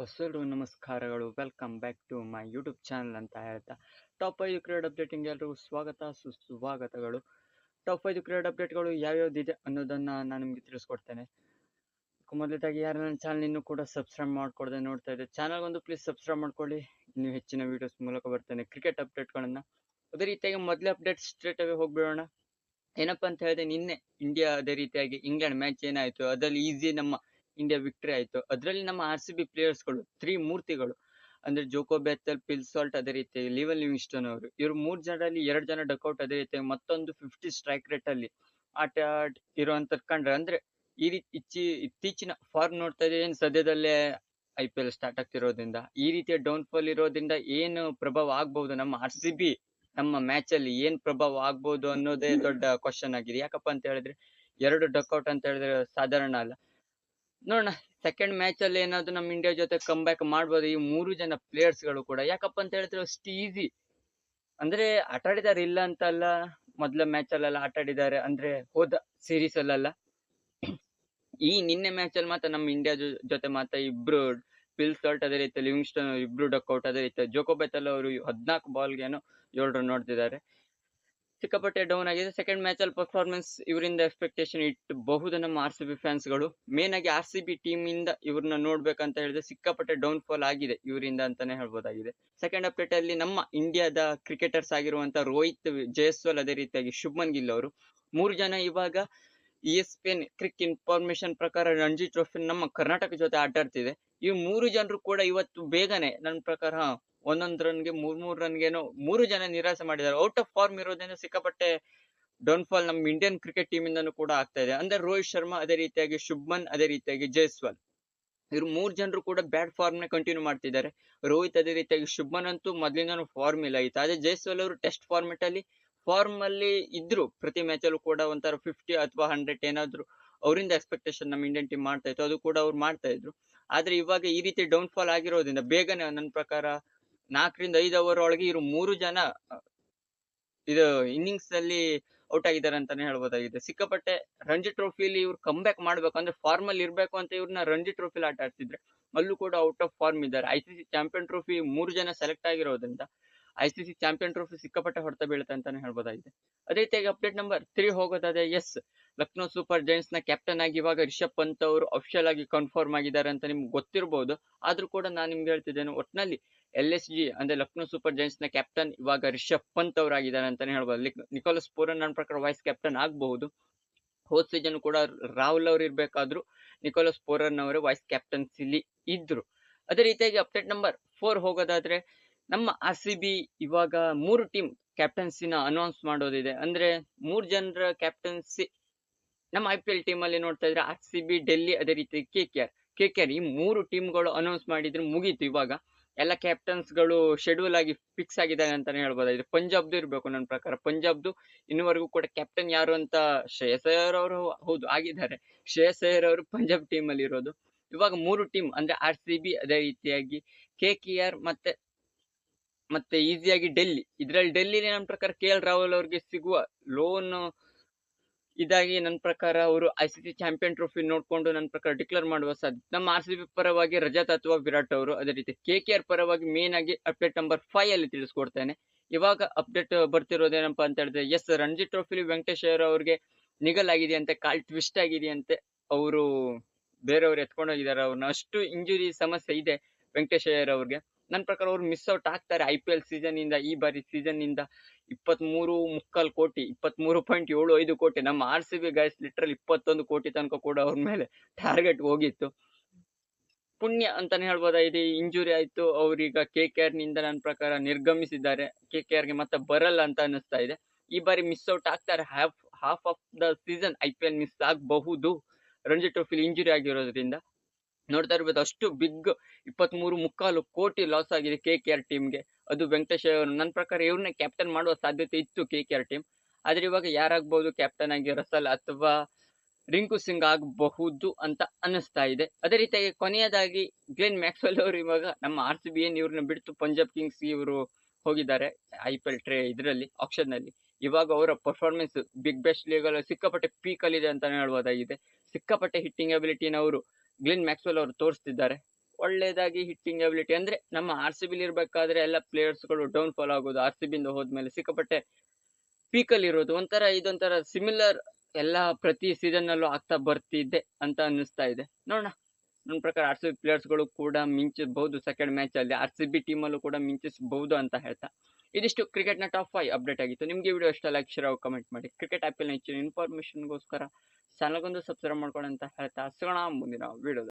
ಹೊಸರು ನಮಸ್ಕಾರಗಳು. Welcome back to my YouTube channel ಅಂತ ಹೇಳ್ತಾ. ಟಾಪ್ ಐದು ಕ್ರೀಡ್ ಅಪ್ಡೇಟಿಂಗ್ ಎಲ್ರಿಗೂ ಸ್ವಾಗತ, ಸುಸ್ವಾಗತಗಳು. ಟಾಪ್ ಐದು ಕ್ರಿಯೇಟ್ ಅಪ್ಡೇಟ್ಗಳು ಯಾವ್ಯಾವ್ದಿದೆ ಅನ್ನೋದನ್ನು ನಾನು ನಿಮಗೆ ತಿಳಿಸ್ಕೊಡ್ತೇನೆ. ಮೊದಲದಾಗಿ ಯಾರು ನನ್ನ ಚಾನಲ್ ಇನ್ನೂ ಕೂಡ ಸಬ್ಸ್ಕ್ರೈಬ್ ಮಾಡ್ಕೊಡದೆ ನೋಡ್ತಾ ಇದ್ದೆ ಚಾನಲ್ ಒಂದು ಪ್ಲೀಸ್ ಸಬ್ಸ್ಕ್ರೈಬ್ ಮಾಡ್ಕೊಳ್ಳಿ. ಇನ್ನೂ ಹೆಚ್ಚಿನ ವೀಡಿಯೋಸ್ ಮೂಲಕ ಬರ್ತೇನೆ ಕ್ರಿಕೆಟ್ ಅಪ್ಡೇಟ್ಗಳನ್ನು ಅದೇ ರೀತಿಯಾಗಿ ಮೊದಲೇ ಅಪ್ಡೇಟ್ ಸ್ಟ್ರೇಟ್ ಅವೇ ಹೋಗ್ಬಿಡೋಣ. ಏನಪ್ಪ ಅಂತ ಹೇಳಿದ್ರೆ, ನಿನ್ನೆ ಇಂಡಿಯಾ ಅದೇ ರೀತಿಯಾಗಿ ಇಂಗ್ಲೆಂಡ್ ಮ್ಯಾಚ್ ಏನಾಯ್ತು, ಅದರಲ್ಲಿ ಈಸಿ ನಮ್ಮ ಇಂಡಿಯಾ ವಿಕ್ಟರಿ ಆಯ್ತು. ಅದರಲ್ಲಿ ನಮ್ಮ ಆರ್ ಸಿ ಬಿ ಪ್ಲೇಯರ್ಸ್ಗಳು ತ್ರೀ ಮೂರ್ತಿಗಳು, ಅಂದ್ರೆ ಜೋಕೋ ಬೆತ್ತಲ್ ಪಿಲ್ ಸಾಲ್ಟ್ ಅದೇ ರೀತಿ ಲೀವನ್ ಲಿವಿಂಗ್ಸ್ಟನ್ ಅವರು, ಇವ್ರು ಮೂರ್ ಜನರಲ್ಲಿ ಎರಡು ಜನ ಡಕೌಟ್ ಅದೇ ರೀತಿ, ಮತ್ತೊಂದು ಫಿಫ್ಟಿ ಸ್ಟ್ರೈಕ್ ರೇಟ್ ಅಲ್ಲಿ ಆಟ ಆಡ್ ಇರುವಂತದ್ ಕಂಡ್ರೆ, ಅಂದ್ರೆ ಈ ರೀತಿ ಇಚ್ಚಿ ಇತ್ತೀಚಿನ ಫಾರ್ಮ್ ನೋಡ್ತಾ ಇದ್ರೆ ಏನ್ ಸದ್ಯದಲ್ಲೇ ಐ ಪಿ ಎಲ್ ಸ್ಟಾರ್ಟ್ ಆಗ್ತಿರೋದ್ರಿಂದ, ಈ ರೀತಿಯ ಡೌನ್ ಫಾಲ್ ಇರೋದ್ರಿಂದ ಏನು ಪ್ರಭಾವ ಆಗ್ಬಹುದು ನಮ್ಮ ಆರ್ ಸಿ ಬಿ ನಮ್ಮ ಮ್ಯಾಚ್ ಅಲ್ಲಿ ಏನ್ ಪ್ರಭಾವ ಆಗ್ಬಹುದು ಅನ್ನೋದೇ ದೊಡ್ಡ ಕ್ವಶನ್ ಆಗಿದೆ. ಯಾಕಪ್ಪ ಅಂತ ಹೇಳಿದ್ರೆ, ಎರಡು ಡಕ್ಔಟ್ ಅಂತ ಹೇಳಿದ್ರೆ ಸಾಧಾರಣ ಅಲ್ಲ. ನೋಡೋಣ ಸೆಕೆಂಡ್ ಮ್ಯಾಚ್ ಅಲ್ಲಿ ಏನಾದ್ರು ನಮ್ಮ ಇಂಡಿಯಾ ಜೊತೆ ಕಮ್ ಬ್ಯಾಕ್ ಮಾಡ್ಬೋದು, ಈ ಮೂರು ಜನ ಪ್ಲೇಯರ್ಸ್ಗಳು ಕೂಡ. ಯಾಕಪ್ಪ ಅಂತ ಹೇಳಿದ್ರೆ ಅಷ್ಟು ಈಸಿ ಅಂದ್ರೆ ಆಟ ಆಡಿದಾರೆ ಇಲ್ಲ ಅಂತ ಅಲ್ಲ, ಮೊದ್ಲ ಮ್ಯಾಚ್ ಅಲ್ಲೆಲ್ಲ ಆಟ ಆಡಿದ್ದಾರೆ ಅಂದ್ರೆ ಹೋದ ಸೀರೀಸ್ ಅಲ್ಲೆಲ್ಲ. ಈ ನಿನ್ನೆ ಮ್ಯಾಚ್ ಅಲ್ಲಿ ಮಾತ್ರ ನಮ್ಮ ಇಂಡಿಯಾ ಜೊತೆ ಮಾತ್ರ ಇಬ್ರು ಪಿಲ್ ಸಾಲ್ಟ್ ಅದೇ ರೀತಿ ಲಿವಿಂಗ್ಸ್ಟನ್ ಇಬ್ರು ಡಕ್ಔಟ್ ಅದೇ ರೀತಿ ಜೋಕೋ ಬೆತ್ತಲ್ ಅವರು ಹದಿನಾಲ್ಕು ಏನೋ ಏಳು ರನ್ ನೋಡ್ತಿದ್ದಾರೆ. ಸಿಕ್ಕಾಪಟ್ಟೆ ಡೌನ್ ಆಗಿದೆ. ಸೆಕೆಂಡ್ ಮ್ಯಾಚ್ ಅಲ್ಲಿ ಪರ್ಫಾರ್ಮೆನ್ಸ್ ಇವರಿಂದ ಎಕ್ಸ್ಪೆಕ್ಟೇಷನ್ ಇಟ್ಟಬಹುದು ನಮ್ಮ ಆರ್ ಸಿ ಬಿ ಫ್ಯಾನ್ಸ್ಗಳು ಮೇನ್ ಆಗಿ ಆರ್ ಸಿ ಬಿ ಟೀಮ್ ಇಂದ ಇವ್ರನ್ನ ನೋಡ್ಬೇಕಂತ ಹೇಳಿದ್ರೆ ಸಿಕ್ಕಾಪಟ್ಟೆ ಡೌನ್ ಫಾಲ್ ಆಗಿದೆ ಇವರಿಂದ ಅಂತಾನೆ ಹೇಳ್ಬೋದಾಗಿದೆ. ಸೆಕೆಂಡ್ ಅಪ್ಡೇಟ್ ಅಲ್ಲಿ ನಮ್ಮ ಇಂಡಿಯಾದ ಕ್ರಿಕೆಟರ್ಸ್ ಆಗಿರುವಂತ ರೋಹಿತ್ ಜಯಸ್ವಾಲ್ ಅದೇ ರೀತಿಯಾಗಿ ಶುಭ್ಮನ್ ಗಿಲ್ ಅವರು. ಮೂರು ಜನ ಇವಾಗ E S P N cric information ಪ್ರಕಾರ ರಣಜಿ ಟ್ರೋಫಿ ನಮ್ಮ ಕರ್ನಾಟಕ ಜೊತೆ ಆಟ ಆಡ್ತಿದೆ ಈ ಮೂರು ಜನರು ಕೂಡ ಇವತ್ತು ಬೇಗನೆ, ನನ್ನ ಪ್ರಕಾರ ಒಂದೊಂದ್ ರನ್ಗೆ ಮೂರ್ ಮೂರ್ ರನ್ಗೇನೋ ಮೂರು ಜನ ನಿರಾಸೆ ಮಾಡಿದ್ದಾರೆ. ಔಟ್ ಆಫ್ ಫಾರ್ಮ್ ಇರೋದ್ರಿಂದ ಸಿಕ್ಕಾಪಟ್ಟೆ ಡೌನ್ ಫಾಲ್ ನಮ್ಮ ಇಂಡಿಯನ್ ಕ್ರಿಕೆಟ್ ಟೀಮ್ ಇಂದನೂ ಕೂಡ ಆಗ್ತಾ ಇದೆ. ಅಂದ್ರೆ ರೋಹಿತ್ ಶರ್ಮಾ ಅದೇ ರೀತಿಯಾಗಿ, ಶುಭ್ಮನ್ ಅದೇ ರೀತಿಯಾಗಿ, ಜೈಸ್ವಾಲ್. ಇವ್ರು ಮೂರ್ ಜನರು ಕೂಡ ಬ್ಯಾಡ್ ಫಾರ್ಮ್ನ ಕಂಟಿನ್ಯೂ ಮಾಡ್ತಿದ್ದಾರೆ. ರೋಹಿತ್ ಅದೇ ರೀತಿಯಾಗಿ, ಶುಭ್ಮನ್ ಅಂತೂ ಮೊದ್ಲಿಂದನೂ ಫಾರ್ಮ್ ಇಲ್ಲ ಅದೇ ಜೈಸ್ವಾಲ್ ಅವರು ಟೆಸ್ಟ್ ಫಾರ್ಮೆಟ್ ಅಲ್ಲಿ ಫಾರ್ಮ್ ಅಲ್ಲಿ ಇದ್ರು ಪ್ರತಿ ಮ್ಯಾಚ್ ಅಲ್ಲೂ ಕೂಡ ಒಂಥರ ಫಿಫ್ಟಿ ಅಥವಾ ಹಂಡ್ರೆಡ್ ಏನಾದ್ರು ಅವರಿಂದ ಎಕ್ಸ್ಪೆಕ್ಟೇಷನ್ ನಮ್ಮ ಇಂಡಿಯನ್ ಟೀಮ್ ಮಾಡ್ತಾ ಇತ್ತು. ಅದು ಕೂಡ ಅವ್ರು ಮಾಡ್ತಾ ಇದ್ರು. ಆದ್ರೆ ಇವಾಗ ಈ ರೀತಿ ಡೌನ್ ಫಾಲ್ ಆಗಿರೋದ್ರಿಂದ ಬೇಗನೆ ನನ್ನ ಪ್ರಕಾರ ನಾಲ್ಕರಿಂದ ಐದು ಓವರ್ ಒಳಗೆ ಇವರು ಮೂರು ಜನ, ಇದು ಇನ್ನಿಂಗ್ಸ್ ಅಲ್ಲಿ ಔಟ್ ಆಗಿದ್ದಾರೆ ಅಂತಾನೆ ಹೇಳ್ಬೋದಾಗಿದೆ. ಸಿಕ್ಕಾಪಟ್ಟೆ ರಂಜಿ ಟ್ರೋಫಿಲಿ ಇವ್ರು ಕಮ್ ಬ್ಯಾಕ್ ಮಾಡ್ಬೇಕು, ಅಂದ್ರೆ ಫಾರ್ಮ್ ಅಲ್ಲಿ ಇರ್ಬೇಕು ಅಂತ ಇವ್ರನ್ನ ರಂಜಿ ಟ್ರೋಫಿಲಿ ಆಟ ಆಡ್ತಿದ್ರೆ ಅಲ್ಲೂ ಕೂಡ ಔಟ್ ಆಫ್ ಫಾರ್ಮ್ ಇದ್ದಾರೆ. I C C champion trophy ಮೂರು ಜನ ಸೆಲೆಕ್ಟ್ ಆಗಿರೋದ್ರಿಂದ I C C champion trophy ಸಿಕ್ಕಾಪಟ್ಟೆ ಹೊಡೆತ ಬೀಳುತ್ತೆ ಅಂತಾನೆ ಹೇಳ್ಬೋದಾಗಿದೆ. ಅದೇ ರೀತಿಯಾಗಿ ಅಪ್ಡೇಟ್ ನಂಬರ್ ತ್ರೀ ಹೋಗೋದಾದ್ರೆ ಎಸ್ ಲಕ್ನೋ ಸೂಪರ್ ಜೈಂಟ್ಸ್ನ ಕ್ಯಾಪ್ಟನ್ ಆಗಿ ಇವಾಗ ರಿಷಬ್ ಪಂತ್ ಅವರು ಅಫಿಷಿಯಲ್ ಆಗಿ ಕನ್ಫರ್ಮ್ ಆಗಿದ್ದಾರೆ ಅಂತ ನಿಮ್ಗೆ ಗೊತ್ತಿರಬಹುದು ಆದ್ರೂ ಕೂಡ ನಾನು ನಿಮ್ಗೆ ಹೇಳ್ತಿದ್ದೇನೆ, ಒಟ್ನಲ್ಲಿ ಎಲ್ ಎಸ್ ಜಿ ಅಂದ್ರೆ ಲಕ್ನೋ ಸೂಪರ್ ಜೈಂಟ್ಸ್ನ ಕ್ಯಾಪ್ಟನ್ ಇವಾಗ ರಿಷಬ್ ಪಂತ್ ಅವರಾಗಿದ್ದಾರೆ ಅಂತಾನೆ ಹೇಳ್ಬೋದು. ನಿಕೋಲಸ್ ಪೂರನ್ ನನ್ನ ಪ್ರಕಾರ ವೈಸ್ ಕ್ಯಾಪ್ಟನ್ ಆಗಬಹುದು. ಹೋದ್ ಸೀಸನ್ ಕೂಡ ರಾಹುಲ್ ಅವ್ರು ಇರ್ಬೇಕಾದ್ರು ನಿಕೋಲಸ್ ಪೋರನ್ ಅವರು ವೈಸ್ ಕ್ಯಾಪ್ಟನ್ಸಿಲಿ ಇದ್ರು. ಅದೇ ರೀತಿಯಾಗಿ ಅಪ್ಡೇಟ್ ನಂಬರ್ ಫೋರ್ ಹೋಗೋದಾದ್ರೆ ನಮ್ಮ ಆರ್ ಸಿ ಬಿ ಇವಾಗ ಮೂರು ಟೀಮ್ ಕ್ಯಾಪ್ಟನ್ಸಿನ ಅನೌನ್ಸ್ ಮಾಡೋದಿದೆ. ಅಂದ್ರೆ ಮೂರು ಜನರ ಕ್ಯಾಪ್ಟನ್ಸಿ ನಮ್ಮ ಐ ಪಿ ಎಲ್ ಟೀಮ್ ಅಲ್ಲಿ ನೋಡ್ತಾ ಇದ್ರೆ ಆರ್ ಸಿ ಬಿ ಡೆಲ್ಲಿ ಅದೇ ರೀತಿ K K R K K R ಈ ಮೂರು ಟೀಮ್ಗಳು ಅನೌನ್ಸ್ ಮಾಡಿದ್ರೆ ಮುಗೀತು ಇವಾಗ. ಎಲ್ಲ ಕ್ಯಾಪ್ಟನ್ಸ್ಗಳು ಶೆಡ್ಯೂಲ್ ಆಗಿ ಫಿಕ್ಸ್ ಆಗಿದ್ದಾರೆ ಅಂತಾನೆ ಹೇಳ್ಬೋದಾಗಿದೆ ಪಂಜಾಬ್ದು ಇರಬೇಕು ನನ್ನ ಪ್ರಕಾರ. ಪಂಜಾಬ್ದು ಇನ್ನುವರೆಗೂ ಕೂಡ ಕ್ಯಾಪ್ಟನ್ ಯಾರು ಅಂತ ಶ್ರೇಯಸ್ ಅಯ್ಯರ್ ಅವರು ಹೌದು, ಆಗಿದ್ದಾರೆ. ಶ್ರೇಯಸ್ ಅಯ್ಯರ್ ಅವರು ಪಂಜಾಬ್ ಟೀಮ್ ಅಲ್ಲಿ ಇರೋದು. ಇವಾಗ ಮೂರು ಟೀಮ್ ಅಂದ್ರೆ ಆರ್ ಸಿ ಬಿ ಅದೇ ರೀತಿಯಾಗಿ ಕೆ ಕೆ ಆರ್ ಮತ್ತೆ ಮತ್ತೆ ಈಸಿಯಾಗಿ ಡೆಲ್ಲಿ ಇದ್ರಲ್ಲಿ ಡೆಲ್ಲಿ ನನ್ನ ಪ್ರಕಾರ ಕೆ ಎಲ್ ರಾಹುಲ್ ಅವ್ರಿಗೆ ಸಿಗುವ ಲೋನ್ ಇದಾಗಿ ನನ್ನ ಪ್ರಕಾರ ಅವರು I C C champion trophy ನೋಡ್ಕೊಂಡು ನನ್ನ ಪ್ರಕಾರ ಡಿಕ್ಲೇರ್ ಮಾಡುವ ಸಾಧ್ಯ. ನಮ್ಮ ಆರ್ ಸಿ ಬಿ ಪರವಾಗಿ ರಜತ್ ಅಥವಾ ವಿರಾಟ್ ಅವರು. ಅದೇ ರೀತಿ ಕೆ ಕೆ ಆರ್ ಪರವಾಗಿ ಮೇನ್ ಆಗಿ ಅಪ್ಡೇಟ್ ನಂಬರ್ ಫೈವ್ ಅಲ್ಲಿ ತಿಳಿಸ್ಕೊಡ್ತೇನೆ. ಇವಾಗ ಅಪ್ಡೇಟ್ ಬರ್ತಿರೋದೇನಪ್ಪ ಅಂತ ಹೇಳಿದ್ರೆ ಎಸ್ ರಣಜಿ ಟ್ರೋಫಿಲಿ ವೆಂಕಟೇಶ್ ಅಯ್ಯರ್ ಅವ್ರಿಗೆ ನಿಗಲಾಗಿದೆ ಅಂತೆ ಕಾಲ್ ಟ್ವಿಸ್ಟ್ ಆಗಿದೆಯಂತೆ ಅವರು ಬೇರೆಯವ್ರು ಎತ್ಕೊಂಡೋಗಿದ್ದಾರೆ. ಅವ್ರನ್ನ ಅಷ್ಟು ಇಂಜುರಿ ಸಮಸ್ಯೆ ಇದೆ ವೆಂಕಟೇಶ್ ಅಯ್ಯರ್ ಅವ್ರಿಗೆ. ನನ್ನ ಪ್ರಕಾರ ಅವ್ರು ಮಿಸ್ ಔಟ್ ಆಗ್ತಾರೆ ಐ ಪಿ ಎಲ್ ಸೀಸನ್ ಇಂದ, ಈ ಬಾರಿ ಸೀಸನ್ ಇಂದ. ಮುಕ್ಕಾಲ್ ಕೋಟಿ, ಇಪ್ಪತ್ಮೂರು ಪಾಯಿಂಟ್ ಏಳು ಐದು ಕೋಟಿ. ನಮ್ಮ R C B guys literal ಇಪ್ಪತ್ತೊಂದು ಕೋಟಿ ತನಕ ಕೂಡ ಅವ್ರ ಮೇಲೆ ಟಾರ್ಗೆಟ್ ಹೋಗಿತ್ತು. ಪುಣ್ಯ ಅಂತಾನೆ ಹೇಳ್ಬೋದಾಗಿದೆ ಇಂಜುರಿ ಆಯಿತು. ಅವರೀಗ ಕೆ ಕೆ ಆರ್ನಿಂದ ನನ್ನ ಪ್ರಕಾರ ನಿರ್ಗಮಿಸಿದ್ದಾರೆ. ಕೆ ಕೆ ಆರ್ಗೆ ಮತ್ತೆ ಬರಲ್ಲ ಅಂತ ಅನಿಸ್ತಾ ಇದೆ. ಈ ಬಾರಿ ಮಿಸ್ ಔಟ್ ಆಗ್ತಾರೆ. Half half of the season I P L miss ಆಗಬಹುದು. ರಣಜಿ ಟ್ರೋಫಿಲಿ ಇಂಜುರಿ ಆಗಿರೋದ್ರಿಂದ. ನೋಡ್ತಾ ಇರ್ಬೋದು, ಅಷ್ಟು ಬಿಗ್ ಇಪ್ಪತ್ಮೂರು ಮುಕ್ಕಾಲು ಕೋಟಿ ಲಾಸ್ ಆಗಿದೆ ಕೆ ಕೆ ಆರ್ ಟೀಮ್ಗೆ ಅದು ವೆಂಕಟೇಶ್ ಅವರು, ನನ್ನ ಪ್ರಕಾರ ಇವ್ರನ್ನೇ ಕ್ಯಾಪ್ಟನ್ ಮಾಡುವ ಸಾಧ್ಯತೆ ಇತ್ತು ಕೆ ಕೆ ಆರ್ ಟೀಮ್ ಆದ್ರೆ ಇವಾಗ ಯಾರಾಗ್ಬಹುದು ಕ್ಯಾಪ್ಟನ್ ಆಗಿ ರಸಲ್ ಅಥವಾ ರಿಂಕು ಸಿಂಗ್ ಆಗಬಹುದು ಅಂತ ಅನಿಸ್ತಾ ಇದೆ. ಅದೇ ರೀತಿಯಾಗಿ ಕೊನೆಯದಾಗಿ ಗ್ಲೆನ್ ಮ್ಯಾಕ್ಸ್ವೆಲ್ ಅವರು ಇವಾಗ ನಮ್ಮ ಆರ್ ಸಿ ಬಿ ಏನ್ ಇವ್ರನ್ನ ಬಿಟ್ಟು ಪಂಜಾಬ್ ಕಿಂಗ್ಸ್ ಇವರು ಹೋಗಿದ್ದಾರೆ ಐ ಪಿ ಎಲ್ ಟ್ರೇ ಇದರಲ್ಲಿ ಆಪ್ಷನ್ನಲ್ಲಿ ಇವಾಗ ಅವರ ಪರ್ಫಾರ್ಮೆನ್ಸ್ ಬಿಗ್ ಬೆಸ್ಟ್ ಲೀಗ್ ಅಲ್ಲಿ ಸಿಕ್ಕಾಪಟ್ಟೆ ಪೀಕ್ ಅಲ್ಲಿ ಇದೆ ಅಂತಾನೆ ಹೇಳ್ಬೋದಾಗಿದೆ. ಸಿಕ್ಕಾಪಟ್ಟೆ ಹಿಟ್ಟಿಂಗ್ ಅಬಿಲಿಟಿನ ಅವರು ಗ್ಲೆನ್ ಮ್ಯಾಕ್ಸ್ವೆಲ್ ಅವರು ತೋರಿಸ್ತಿದ್ದಾರೆ. ಒಳ್ಳೇದಾಗಿ ಹಿಟ್ಟಿಂಗ್ ಎಬಿಲಿಟಿ ಅಂದ್ರೆ ನಮ್ಮ ಆರ್ ಸಿ ಬಿಲಿ ಇರ್ಬೇಕಾದ್ರೆ ಎಲ್ಲ ಪ್ಲೇಯರ್ಸ್ಗಳು ಡೌನ್ ಫಾಲ್ ಆಗೋದು ಆರ್ ಸಿ ಬಿಂದ ಹೋದ್ಮೇಲೆ ಸಿಕ್ಕಾಪಟ್ಟೆ ಪೀಕಲ್ಲಿ ಇರೋದು. ಒಂಥರ ಇದೊಂಥರ ಸಿಮಿಲರ್ ಎಲ್ಲ ಪ್ರತಿ ಸೀಸನ್ ನಲ್ಲೂ ಆಗ್ತಾ ಬರ್ತಿದ್ದೆ ಅಂತ ಅನ್ನಿಸ್ತಾ ಇದೆ. ನೋಡೋಣ. ನನ್ನ ಪ್ರಕಾರ ಆರ್ ಸಿ ಬಿ ಪ್ಲೇಯರ್ಸ್ಗಳು ಕೂಡ ಮಿಂಚಬಹುದು ಸೆಕೆಂಡ್ ಮ್ಯಾಚ್ ಅಲ್ಲಿ. ಆರ್ ಸಿ ಬಿ ಟೀಮಲ್ಲೂ ಕೂಡ ಮಿಂಚಿಸಬಹುದು ಅಂತ ಹೇಳ್ತಾ. ಇದಿಷ್ಟು ಕ್ರಿಕೆಟ್ನ ಟಾಪ್ ಫೈವ್ ಅಪ್ಡೇಟ್ ಆಗಿತ್ತು. ನಿಮಗೆ ವಿಡಿಯೋ ಇಷ್ಟ ಲೈಕ್ ಶೇರ್ ಕಮೆಂಟ್ ಮಾಡಿ. ಕ್ರಿಕೆಟ್ ಆ್ಯಪಲ್ಲಿ ಹೆಚ್ಚಿನ ಇನ್ಫಾರ್ಮೇಷನ್ಗೋಸ್ಕರ ಚಾನಲ್ಗೊಂದು ಸಬ್ಸ್ಕ್ರೈಬ್ ಮಾಡ್ಕೊಳ್ಳಿ ಅಂತ ಹೇಳ್ತಾ ಸಿಗೋಣ ಮುಂದಿನ ವಿಡಿಯೋದಲ್ಲಿ